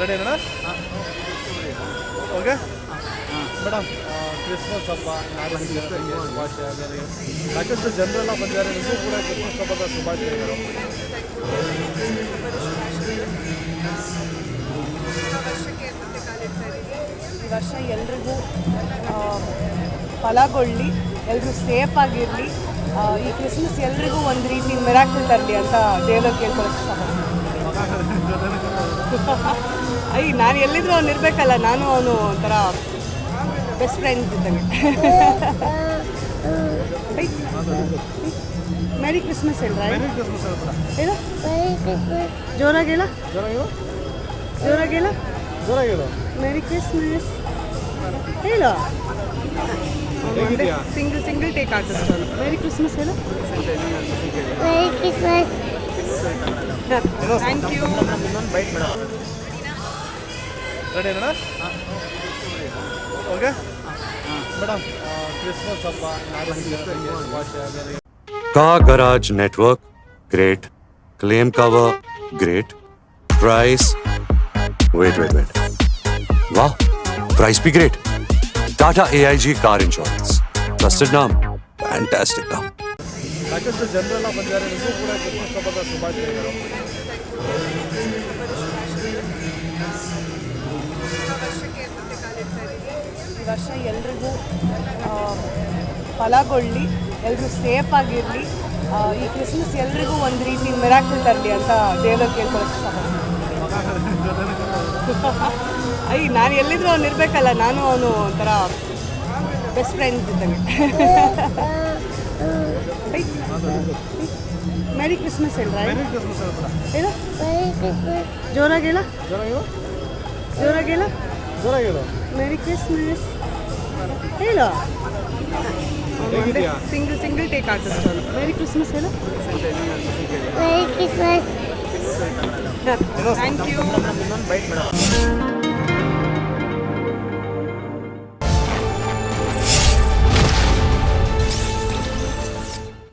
Ready ಅಣ್ಣ okay madam Christmas ಹಬ್ಬ ಶುಭಾಶಯ ಸಾಕಷ್ಟು ಜನರೆಲ್ಲ ಬಂದಿದ್ದಾರೆ. ನಿಮಗೂ ಕೂಡ ಕ್ರಿಸ್ಮಸ್ ಹಬ್ಬದ ಶುಭಾಶಯಗಳು. ಈ ವರ್ಷ ಎಲ್ರಿಗೂ ಫಲಗೊಳ್ಳಿ ಎಲ್ಲರೂ ಸೇಫ್ ಆಗಿರಲಿ. ಈ ಕ್ರಿಸ್ಮಸ್ ಎಲ್ರಿಗೂ ಒಂದು ರೀತಿ ಮಿರಾಕಲ್ ತರಲಿ ಅಂತ ದೇವರ ಕೇಳ್ಕೊಳ್ಳೋಕ್ಕೆ ಇಷ್ಟಪಡ್ತೀನಿ. ಐ ನಾನು ಎಲ್ಲಿದ್ರು ಅವ್ನು ಇರ್ಬೇಕಲ್ಲ ನಾನು ಅವನು ಒಂಥರ ಬೆಸ್ಟ್ ಫ್ರೆಂಡ್ಸ್ ಇದ್ದಂಗೆ. ಮೆರಿ ಕ್ರಿಸ್ಮಸ್ ಹೇಳ್ರ ಮೆರಿ ಕ್ರಿಸ್ಮಸ್ ಹೇಳ ಜೋರಾಗಿ ಹೇಳ. ಜೋರಾಗಿ ಹೇಳ. ಮೆರಿ ಕ್ರಿಸ್ಮಸ್ ಹೇಳು. ಸಿಂಗಲ್ ಸಿಂಗಲ್ ಟೇಕ್ ಆಗ್ತದೆ. ಮೆರಿ ಕ್ರಿಸ್ಮಸ್ ಹೇಳು. ಥ್ಯಾಂಕ್ ಯು ಇನ್ನೊಂದು ಬೈಟ್ ಮೇಡಮ್ ರೆಡಿ ಅಣ್ಣ ಓಕೆ ಮೇಡಮ್ ಕ್ರಿಸ್ಮಸ್ ಹಬ್ಬ ನಾಡಿನ ಜನತೆಗೆ ಶುಭಾಶಯಗಳು Car Garage Network, great. Claim cover, great. Price, wait, wait, wait. Wow, price be great. Tata AIG Car Insurance. Trusted name, fantastic name. ಸಾಕಷ್ಟು ಜನರೆಲ್ಲ ಬಂದಿದ್ದಾರೆ. ನಿಮಗೂ ಕೂಡ ಕ್ರಿಸ್ಮಸ್ ಹಬ್ಬದ ಶುಭಾಶಯಗಳು. ವರ್ಷ ಎಲ್ರಿಗೂ ಫಲಗೊಳ್ಳಿ ಎಲ್ಲರೂ ಸೇಫ್ ಆಗಿರಲಿ. ಈ ಕ್ರಿಸ್ಮಸ್ ಎಲ್ರಿಗೂ ಒಂದು ರೀತಿ ಮಿರಾಕಲ್ ತರಲಿ ಅಂತ ದೇವರ ಕೇಳ್ಕೊಳಕ್ಕೆ ಇಷ್ಟಪಡ್ತೀನಿ. ಐ ನಾನು ಎಲ್ಲಿದ್ರೂ ಅವ್ನು ಇರಬೇಕಲ್ಲ, ನಾನು ಅವನು ಒಂಥರ ಬೆಸ್ಟ್ ಫ್ರೆಂಡ್ಸ್ ಇದ್ದಂಗೆ. ಮೆರಿ ಕ್ರಿಸ್ಮಸ್ ಹೇಳ್ರ ಮೆರಿ ಕ್ರಿಸ್ಮಸ್ ಹೇಳ್ಬಿಡ ಹೇಳ ಜೋರಾಗಿ ಹೇಳ ಜೋರಾಗಿರು ಜೋರಾಗಿ ಹೇಳ ಜೋರಾಗಿರು ಮೆರಿ ಕ್ರಿಸ್ಮಸ್ ಹೇಳು ಹೇಗಿದ್ಯಾ ಸಿಂಗಲ್ ಸಿಂಗಲ್ ಟೇಕ್ ಆಗ್ತದೆ ಮೆರಿ ಕ್ರಿಸ್ಮಸ್ ಹೇಳು ಥ್ಯಾಂಕ್ ಯು ಇನ್ನೊಂದು ಬೈಟ್ ಮೇಡಮ್